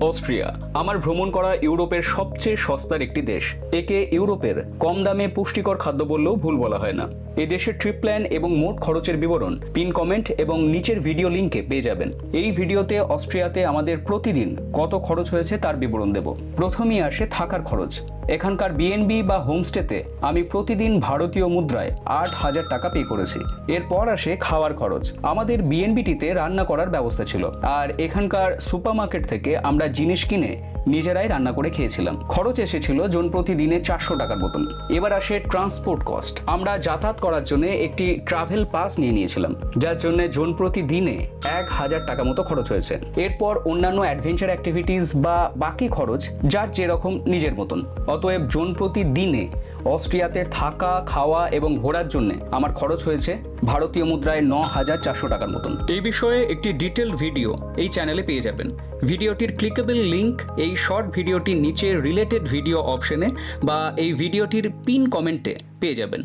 Austria, আমার ভ্রমণ করা ইউরোপের সবচেয়ে সস্তার একটি দেশ। একে ইউরোপের কম দামে পুষ্টিকর খাদ্য বললেও ভুল বলা হয় না। এ দেশের ট্রিপ প্ল্যান এবং মোট খরচের বিবরণ, পিন কমেন্ট এবং নিচের ভিডিও লিঙ্কে পেয়ে যাবেন। এই ভিডিওতে অস্ট্রিয়াতে আমাদের প্রতিদিন কত খরচ হয়েছে তার বিবরণ দেব। প্রথমেই আসে থাকার খরচ। এখানকার বিএনবি বা হোমস্টেতে আমি প্রতিদিন ভারতীয় মুদ্রায় আট হাজার টাকা পে করেছি। এরপর আসে খাওয়ার খরচ। আমাদের বিএনবিটিতে রান্না করার ব্যবস্থা ছিল। আর এখানকার সুপারমার্কেট থেকে আমরা জিনিস কিনে নিজেরাই রান্না করে খেয়েছিলাম। খরচ এসেছিল জন প্রতি দিনে চারশো টাকার মতন। এবার আসে ট্রান্সপোর্ট কস্ট আমরা যাতায়াত করার জন্য একটি ট্রাভেল পাস নিয়ে নিয়েছিলাম, যার জন্য জন প্রতি দিনে এক হাজার টাকা মতো খরচ হয়েছে। এরপর অন্যান্য অ্যাডভেঞ্চার অ্যাক্টিভিটিস বা বাকি খরচ, যার যেরকম নিজের মতন। অতএব জন প্রতি দিনে অস্ট্রিয়াতে থাকা, খাওয়া এবং ঘোরার জন্য আমার খরচ হয়েছে ভারতীয় মুদ্রায় ন হাজার চারশো টাকার মতন। এই বিষয়ে একটি ডিটেল ভিডিও এই চ্যানেলে পেয়ে যাবেন। ভিডিওটির ক্লিকেবল লিংক এই শর্ট ভিডিওটির নিচে রিলেটেড ভিডিও অপশনে বা এই ভিডিওটির পিন কমেন্টে পেয়ে যাবেন।